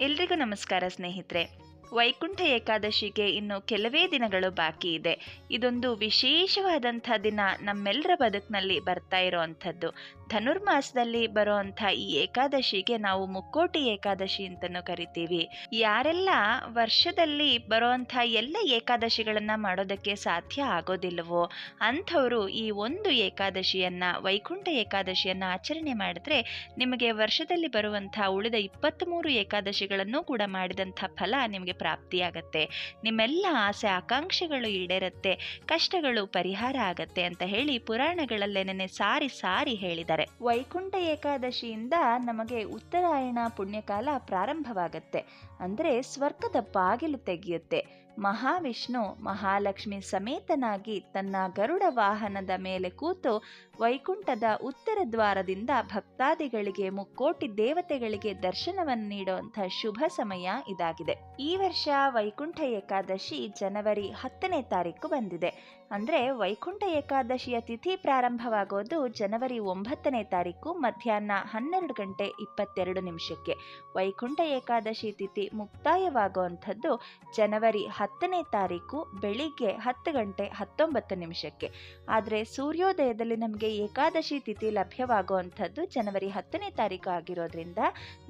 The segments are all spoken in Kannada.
ಎಲ್ರಿಗೂ ನಮಸ್ಕಾರ ಸ್ನೇಹಿತರೆ. ವೈಕುಂಠ ಏಕಾದಶಿಗೆ ಇನ್ನು ಕೆಲವೇ ದಿನಗಳು ಬಾಕಿ ಇದೆ. ಇದೊಂದು ವಿಶೇಷವಾದಂಥ ದಿನ ನಮ್ಮೆಲ್ಲರ ಬದುಕಿನಲ್ಲಿ ಬರ್ತಾ ಇರೋವಂಥದ್ದು. ಧನುರ್ಮಾಸದಲ್ಲಿ ಬರುವಂಥ ಈ ಏಕಾದಶಿಗೆ ನಾವು ಮುಕ್ಕೋಟಿ ಏಕಾದಶಿ ಅಂತಲೂ ಕರಿತೀವಿ. ಯಾರೆಲ್ಲ ವರ್ಷದಲ್ಲಿ ಬರುವಂಥ ಎಲ್ಲ ಏಕಾದಶಿಗಳನ್ನು ಮಾಡೋದಕ್ಕೆ ಸಾಧ್ಯ ಆಗೋದಿಲ್ಲವೋ ಅಂಥವರು ಈ ಒಂದು ಏಕಾದಶಿಯನ್ನು, ವೈಕುಂಠ ಏಕಾದಶಿಯನ್ನು ಆಚರಣೆ ಮಾಡಿದ್ರೆ ನಿಮಗೆ ವರ್ಷದಲ್ಲಿ ಬರುವಂಥ ಉಳಿದ ಇಪ್ಪತ್ತ್ಮೂರು ಏಕಾದಶಿಗಳನ್ನು ಕೂಡ ಮಾಡಿದಂಥ ಫಲ ನಿಮಗೆ ಪ್ರಾಪ್ತಿಯಾಗತ್ತೆ. ನಿಮ್ಮೆಲ್ಲ ಆಸೆ, ಆಕಾಂಕ್ಷೆಗಳು ಈಡೇರುತ್ತೆ. ಕಷ್ಟಗಳು ಪರಿಹಾರ ಆಗತ್ತೆ ಅಂತ ಹೇಳಿ ಪುರಾಣಗಳಲ್ಲೇನೆ ಸಾರಿ ಸಾರಿ ಹೇಳಿದ್ದಾರೆ. ವೈಕುಂಠ ಏಕಾದಶಿಯಿಂದ ನಮಗೆ ಉತ್ತರಾಯಣ ಪುಣ್ಯಕಾಲ ಪ್ರಾರಂಭವಾಗತ್ತೆ. ಅಂದರೆ ಸ್ವರ್ಗದ ಬಾಗಿಲು ತೆಗೆಯುತ್ತೆ. ಮಹಾವಿಷ್ಣು ಮಹಾಲಕ್ಷ್ಮಿ ಸಮೇತನಾಗಿ ತನ್ನ ಗರುಡ ವಾಹನದ ಮೇಲೆ ಕೂತು ವೈಕುಂಠದ ಉತ್ತರ ದ್ವಾರದಿಂದ ಭಕ್ತಾದಿಗಳಿಗೆ, ಮುಕ್ಕೋಟಿ ದೇವತೆಗಳಿಗೆ ದರ್ಶನವನ್ನು ನೀಡುವಂಥ ಶುಭ ಸಮಯ ಇದಾಗಿದೆ. ಈ ವರ್ಷ ವೈಕುಂಠ ಏಕಾದಶಿ ಜನವರಿ ಹತ್ತನೇ ತಾರೀಕು ಬಂದಿದೆ. ಅಂದರೆ ವೈಕುಂಠ ಏಕಾದಶಿಯ ತಿಥಿ ಪ್ರಾರಂಭವಾಗೋದು ಜನವರಿ ಒಂಬತ್ತನೇ ತಾರೀಕು ಮಧ್ಯಾಹ್ನ ಹನ್ನೆರಡು ಗಂಟೆ ಇಪ್ಪತ್ತೆರಡು ನಿಮಿಷಕ್ಕೆ. ವೈಕುಂಠ ಏಕಾದಶಿ ತಿಥಿ ಮುಕ್ತಾಯವಾಗುವಂಥದ್ದು ಜನವರಿ ಹತ್ತನೇ ತಾರೀಕು ಬೆಳಿಗ್ಗೆ ಹತ್ತು ಗಂಟೆ ಹತ್ತೊಂಬತ್ತು ನಿಮಿಷಕ್ಕೆ. ಆದರೆ ಸೂರ್ಯೋದಯದಲ್ಲಿ ನಮಗೆ ಏಕಾದಶಿ ತಿಥಿ ಲಭ್ಯವಾಗುವಂಥದ್ದು ಜನವರಿ ಹತ್ತನೇ ತಾರೀಕು ಆಗಿರೋದ್ರಿಂದ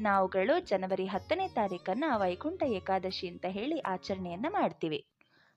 ನಾವುಗಳು ಜನವರಿ ಹತ್ತನೇ ತಾರೀಕನ್ನು ವೈಕುಂಠ ಏಕಾದಶಿ ಅಂತ ಹೇಳಿ ಆಚರಣೆಯನ್ನು ಮಾಡ್ತೀವಿ.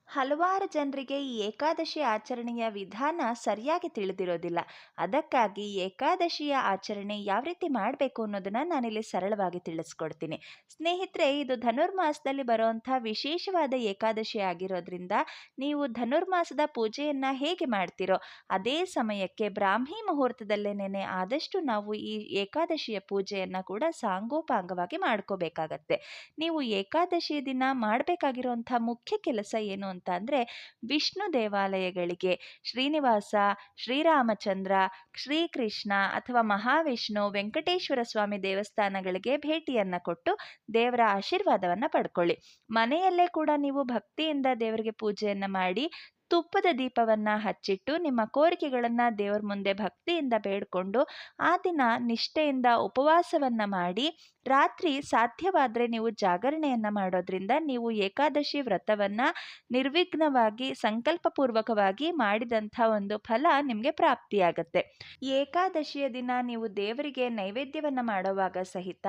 ಹಲವಾರು ಜನರಿಗೆ ಈ ಏಕಾದಶಿ ಆಚರಣೆಯ ವಿಧಾನ ಸರಿಯಾಗಿ ತಿಳಿದಿರೋದಿಲ್ಲ. ಅದಕ್ಕಾಗಿ ಏಕಾದಶಿಯ ಆಚರಣೆ ಯಾವ ರೀತಿ ಮಾಡಬೇಕು ಅನ್ನೋದನ್ನು ನಾನಿಲ್ಲಿ ಸರಳವಾಗಿ ತಿಳಿಸ್ಕೊಡ್ತೀನಿ. ಸ್ನೇಹಿತರೆ, ಇದು ಧನುರ್ಮಾಸದಲ್ಲಿ ಬರುವಂಥ ವಿಶೇಷವಾದ ಏಕಾದಶಿ ಆಗಿರೋದ್ರಿಂದ ನೀವು ಧನುರ್ಮಾಸದ ಪೂಜೆಯನ್ನು ಹೇಗೆ ಮಾಡ್ತೀರೋ, ಅದೇ ಸಮಯಕ್ಕೆ ಬ್ರಾಹ್ಮಿ ಮುಹೂರ್ತದಲ್ಲೇನೆ ಆದಷ್ಟು ನಾವು ಈ ಏಕಾದಶಿಯ ಪೂಜೆಯನ್ನು ಕೂಡ ಸಾಂಗೋಪಾಂಗವಾಗಿ ಮಾಡ್ಕೋಬೇಕಾಗತ್ತೆ. ನೀವು ಏಕಾದಶಿ ದಿನ ಮಾಡಬೇಕಾಗಿರುವಂಥ ಮುಖ್ಯ ಕೆಲಸ ಏನು ಅಂತ ಅಂದರೆ ವಿಷ್ಣು ದೇವಾಲಯಗಳಿಗೆ. ಶ್ರೀನಿವಾಸ, ಶ್ರೀರಾಮಚಂದ್ರ, ಶ್ರೀಕೃಷ್ಣ ಅಥವಾ ಮಹಾವಿಷ್ಣು, ವೆಂಕಟೇಶ್ವರ ಸ್ವಾಮಿ ದೇವಸ್ಥಾನಗಳಿಗೆ ಭೇಟಿಯನ್ನು ಕೊಟ್ಟು ದೇವರ ಆಶೀರ್ವಾದವನ್ನು ಪಡ್ಕೊಳ್ಳಿ. ಮನೆಯಲ್ಲೇ ಕೂಡ ನೀವು ಭಕ್ತಿಯಿಂದ ದೇವರಿಗೆ ಪೂಜೆಯನ್ನು ಮಾಡಿ ತುಪ್ಪದ ದೀಪವನ್ನು ಹಚ್ಚಿಟ್ಟು ನಿಮ್ಮ ಕೋರಿಕೆಗಳನ್ನು ದೇವರ ಮುಂದೆ ಭಕ್ತಿಯಿಂದ ಬೇಡಿಕೊಂಡು ಆ ದಿನ ನಿಷ್ಠೆಯಿಂದ ಉಪವಾಸವನ್ನು ಮಾಡಿ ರಾತ್ರಿ ಸಾಧ್ಯವಾದರೆ ನೀವು ಜಾಗರಣೆಯನ್ನು ಮಾಡೋದ್ರಿಂದ ನೀವು ಏಕಾದಶಿ ವ್ರತವನ್ನು ನಿರ್ವಿಘ್ನವಾಗಿ, ಸಂಕಲ್ಪಪೂರ್ವಕವಾಗಿ ಮಾಡಿದಂಥ ಒಂದು ಫಲ ನಿಮಗೆ ಪ್ರಾಪ್ತಿಯಾಗತ್ತೆ. ಏಕಾದಶಿಯ ದಿನ ನೀವು ದೇವರಿಗೆ ನೈವೇದ್ಯವನ್ನು ಮಾಡುವಾಗ ಸಹಿತ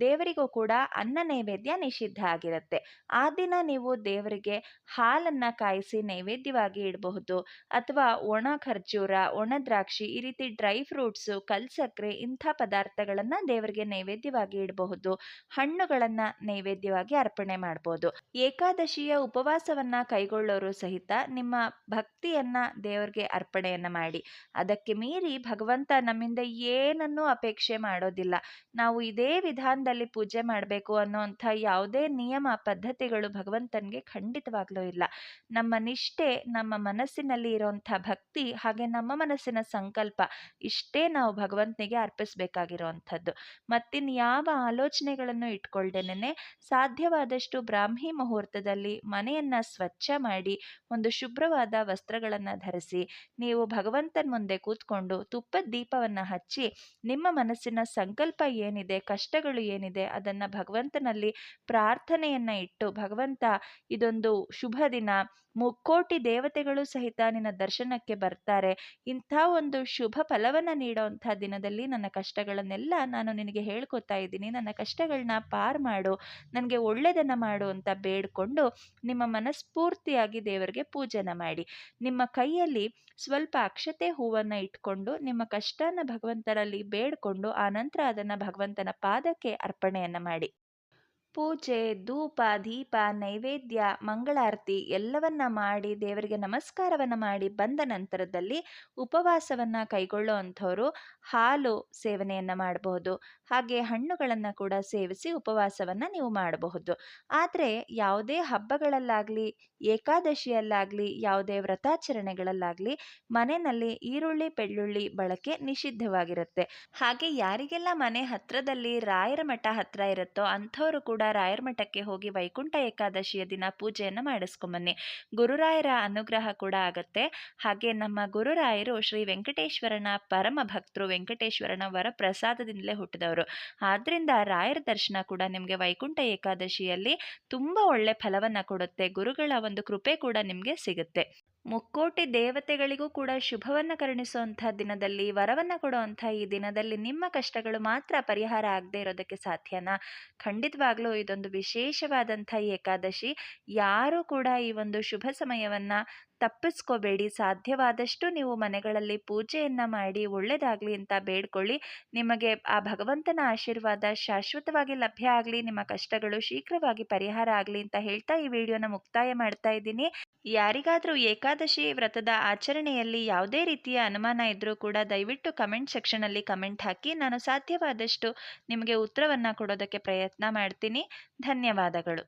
ದೇವರಿಗೂ ಕೂಡ ಅನ್ನ ನೈವೇದ್ಯ ನಿಷಿದ್ಧ ಆಗಿರುತ್ತೆ. ಆ ದಿನ ನೀವು ದೇವರಿಗೆ ಹಾಲನ್ನು ಕಾಯಿಸಿ ನೈವೇದ್ಯವಾಗಿ ಇಡಬಹುದು. ಅಥವಾ ಒಣ ಖರ್ಜೂರ, ಒಣ ದ್ರಾಕ್ಷಿ ಈ ರೀತಿ ಡ್ರೈ ಫ್ರೂಟ್ಸು ಕಲ್ಸಕ್ಕರೆ ಇಂಥ ಪದಾರ್ಥಗಳನ್ನು ದೇವರಿಗೆ ನೈವೇದ್ಯವಾಗಿ ಇಡಬಹುದು. ಹಣ್ಣುಗಳನ್ನು ನೈವೇದ್ಯವಾಗಿ ಅರ್ಪಣೆ ಮಾಡಬಹುದು ಏಕಾದಶಿಯ ಉಪವಾಸವನ್ನ ಕೈಗೊಳ್ಳೋರು ಸಹಿತ ನಿಮ್ಮ ಭಕ್ತಿಯನ್ನ ದೇವರಿಗೆ ಅರ್ಪಣೆಯನ್ನ ಮಾಡಿ. ಅದಕ್ಕೆ ಮೀರಿ ಭಗವಂತ ನಮ್ಮಿಂದ ಏನನ್ನೂ ಅಪೇಕ್ಷೆ ಮಾಡೋದಿಲ್ಲ. ನಾವು ಇದೇ ವಿಧಾನದಲ್ಲಿ ಪೂಜೆ ಮಾಡಬೇಕು ಅನ್ನೋಂಥ ಯಾವುದೇ ನಿಯಮ, ಪದ್ಧತಿಗಳು ಭಗವಂತನಿಗೆ ಖಂಡಿತವಾಗ್ಲೂ ಇಲ್ಲ. ನಮ್ಮ ನಿಷ್ಠೆ ನಮ್ಮ ಮನಸ್ಸಿನಲ್ಲಿ ಇರೋಂಥ ಭಕ್ತಿ ಹಾಗೆ ನಮ್ಮ ಮನಸ್ಸಿನ ಸಂಕಲ್ಪ ಇಷ್ಟೇ ನಾವು ಭಗವಂತನಿಗೆ ಅರ್ಪಿಸಬೇಕಾಗಿರುವಂಥದ್ದು. ಮತ್ತಿನ್ಯಾವ ಆಲೋಚನೆಗಳನ್ನು ಇಟ್ಕೊಳ್ದೇನೆ ಸಾಧ್ಯವಾದಷ್ಟು ಬ್ರಾಹ್ಮಿ ಮುಹೂರ್ತದಲ್ಲಿ ಮನೆಯನ್ನು ಸ್ವಚ್ಛ ಮಾಡಿ ಒಂದು ಶುಭ್ರವಾದ ವಸ್ತ್ರಗಳನ್ನು ಧರಿಸಿ ನೀವು ಭಗವಂತನ ಮುಂದೆ ಕೂತ್ಕೊಂಡು ತುಪ್ಪದ ದೀಪವನ್ನು ಹಚ್ಚಿ ನಿಮ್ಮ ಮನಸ್ಸಿನ ಸಂಕಲ್ಪ ಏನಿದೆ, ಕಷ್ಟಗಳು ಏನಿದೆ ಅದನ್ನು ಭಗವಂತನಲ್ಲಿ ಪ್ರಾರ್ಥನೆಯನ್ನು ಇಟ್ಟು ಭಗವಂತ ಇದೊಂದು ಶುಭ ದಿನ, ಮುಕ್ಕೋಟಿ ದೇವತೆಗಳು ಸಹಿತ ನಿನ್ನ ದರ್ಶನಕ್ಕೆ ಬರ್ತಾರೆ. ಇಂಥ ಒಂದು ಶುಭ ಫಲವನ್ನು ನೀಡೋವಂಥ ದಿನದಲ್ಲಿ ನನ್ನ ಕಷ್ಟಗಳನ್ನೆಲ್ಲ ನಾನು ನಿನಗೆ ಹೇಳ್ಕೊತಾ ಇದ್ದೀನಿ. ನನ್ನ ಕಷ್ಟಗಳನ್ನ ಪಾರ್ ಮಾಡು. ನನಗೆ ಒಳ್ಳೆಯದನ್ನು ಮಾಡು ಅಂತ ಬೇಡಿಕೊಂಡು ನಿಮ್ಮ ಮನಸ್ಫೂರ್ತಿಯಾಗಿ ದೇವರಿಗೆ ಪೂಜೆನ ಮಾಡಿ. ನಿಮ್ಮ ಕೈಯಲ್ಲಿ ಸ್ವಲ್ಪ ಅಕ್ಷತೆ ಹೂವನ್ನು ಇಟ್ಕೊಂಡು, ನಿಮ್ಮ ಕಷ್ಟನ ಭಗವಂತರಲ್ಲಿ ಬೇಡಿಕೊಂಡು ನಂತರ ಅದನ್ನು ಭಗವಂತನ ಪಾದಕ್ಕೆ ಅರ್ಪಣೆಯನ್ನು ಮಾಡಿ. ಪೂಜೆ, ಧೂಪ, ದೀಪ, ನೈವೇದ್ಯ, ಮಂಗಳಾರತಿ ಎಲ್ಲವನ್ನ ಮಾಡಿ ದೇವರಿಗೆ ನಮಸ್ಕಾರವನ್ನು ಮಾಡಿ ಬಂದ ನಂತರದಲ್ಲಿ ಉಪವಾಸವನ್ನು ಕೈಗೊಳ್ಳುವಂಥವರು ಹಾಲು ಸೇವನೆಯನ್ನು ಮಾಡಬಹುದು. ಹಾಗೆ ಹಣ್ಣುಗಳನ್ನು ಕೂಡ ಸೇವಿಸಿ ಉಪವಾಸವನ್ನು ನೀವು ಮಾಡಬಹುದು. ಆದರೆ ಯಾವುದೇ ಹಬ್ಬಗಳಲ್ಲಾಗಲಿ, ಏಕಾದಶಿಯಲ್ಲಾಗಲಿ, ಯಾವುದೇ ವ್ರತಾಚರಣೆಗಳಲ್ಲಾಗಲಿ ಮನೆಯಲ್ಲಿ ಈರುಳ್ಳಿ, ಬೆಳ್ಳುಳ್ಳಿ ಬಳಕೆ ನಿಷಿದ್ಧವಾಗಿರುತ್ತೆ. ಹಾಗೆ ಯಾರಿಗೆಲ್ಲ ಮನೆ ಹತ್ರದಲ್ಲಿ ರಾಯರ ಮಠ ಹತ್ರ ಇರುತ್ತೋ ಅಂಥವರು ಕೂಡ ರಾಯರ ಮಠಕ್ಕೆ ಹೋಗಿ ವೈಕುಂಠ ಏಕಾದಶಿಯ ದಿನ ಪೂಜೆಯನ್ನು ಮಾಡಿಸ್ಕೊಂಬನ್ನಿ. ಗುರುರಾಯರ ಅನುಗ್ರಹ ಕೂಡ ಆಗತ್ತೆ. ಹಾಗೆ ನಮ್ಮ ಗುರುರಾಯರು ಶ್ರೀ ವೆಂಕಟೇಶ್ವರನ ಪರಮ ಭಕ್ತರು, ವೆಂಕಟೇಶ್ವರನ ವರ ಪ್ರಸಾದದಿಂದಲೇ ಹುಟ್ಟಿದವರು. ಆದ್ದರಿಂದ ರಾಯರ ದರ್ಶನ ಕೂಡ ನಿಮಗೆ ವೈಕುಂಠ ಏಕಾದಶಿಯಲ್ಲಿ ತುಂಬ ಒಳ್ಳೆ ಫಲವನ್ನು ಕೊಡುತ್ತೆ. ಗುರುಗಳ ಒಂದು ಕೃಪೆ ಕೂಡ ನಿಮಗೆ ಸಿಗುತ್ತೆ. ಮುಕ್ಕೋಟಿ ದೇವತೆಗಳಿಗೂ ಕೂಡ ಶುಭವನ್ನು ಕರುಣಿಸುವಂಥ ದಿನದಲ್ಲಿ, ವರವನ್ನು ಕೊಡುವಂಥ ಈ ದಿನದಲ್ಲಿ ನಿಮ್ಮ ಕಷ್ಟಗಳು ಮಾತ್ರ ಪರಿಹಾರ ಆಗದೆ ಇರೋದಕ್ಕೆ ಸಾಧ್ಯನಾ? ಖಂಡಿತವಾಗ್ಲೂ ಇದೊಂದು ವಿಶೇಷವಾದಂಥ ಏಕಾದಶಿ. ಯಾರೂ ಕೂಡ ಈ ಒಂದು ಶುಭ ಸಮಯವನ್ನು ತಪ್ಪಿಸ್ಕೋಬೇಡಿ. ಸಾಧ್ಯವಾದಷ್ಟು ನೀವು ಮನೆಗಳಲ್ಲಿ ಪೂಜೆಯನ್ನು ಮಾಡಿ ಒಳ್ಳೆಯದಾಗಲಿ ಅಂತ ಬೇಡ್ಕೊಳ್ಳಿ. ನಿಮಗೆ ಆ ಭಗವಂತನ ಆಶೀರ್ವಾದ ಶಾಶ್ವತವಾಗಿ ಲಭ್ಯ ಆಗಲಿ, ನಿಮ್ಮ ಕಷ್ಟಗಳು ಶೀಘ್ರವಾಗಿ ಪರಿಹಾರ ಆಗಲಿ ಅಂತ ಹೇಳ್ತಾ ಈ ವಿಡಿಯೋನ ಮುಕ್ತಾಯ ಮಾಡ್ತಾ ಇದ್ದೀನಿ. ಯಾರಿಗಾದರೂ ಏಕಾದಶಿ ವ್ರತದ ಆಚರಣೆಯಲ್ಲಿ ಯಾವುದೇ ರೀತಿಯ ಅನುಮಾನ ಇದ್ದರೂ ಕೂಡ ದಯವಿಟ್ಟು ಕಮೆಂಟ್ ಸೆಕ್ಷನಲ್ಲಿ ಕಮೆಂಟ್ ಹಾಕಿ. ನಾನು ಸಾಧ್ಯವಾದಷ್ಟು ನಿಮಗೆ ಉತ್ತರವನ್ನು ಕೊಡೋದಕ್ಕೆ ಪ್ರಯತ್ನ ಮಾಡ್ತೀನಿ. ಧನ್ಯವಾದಗಳು.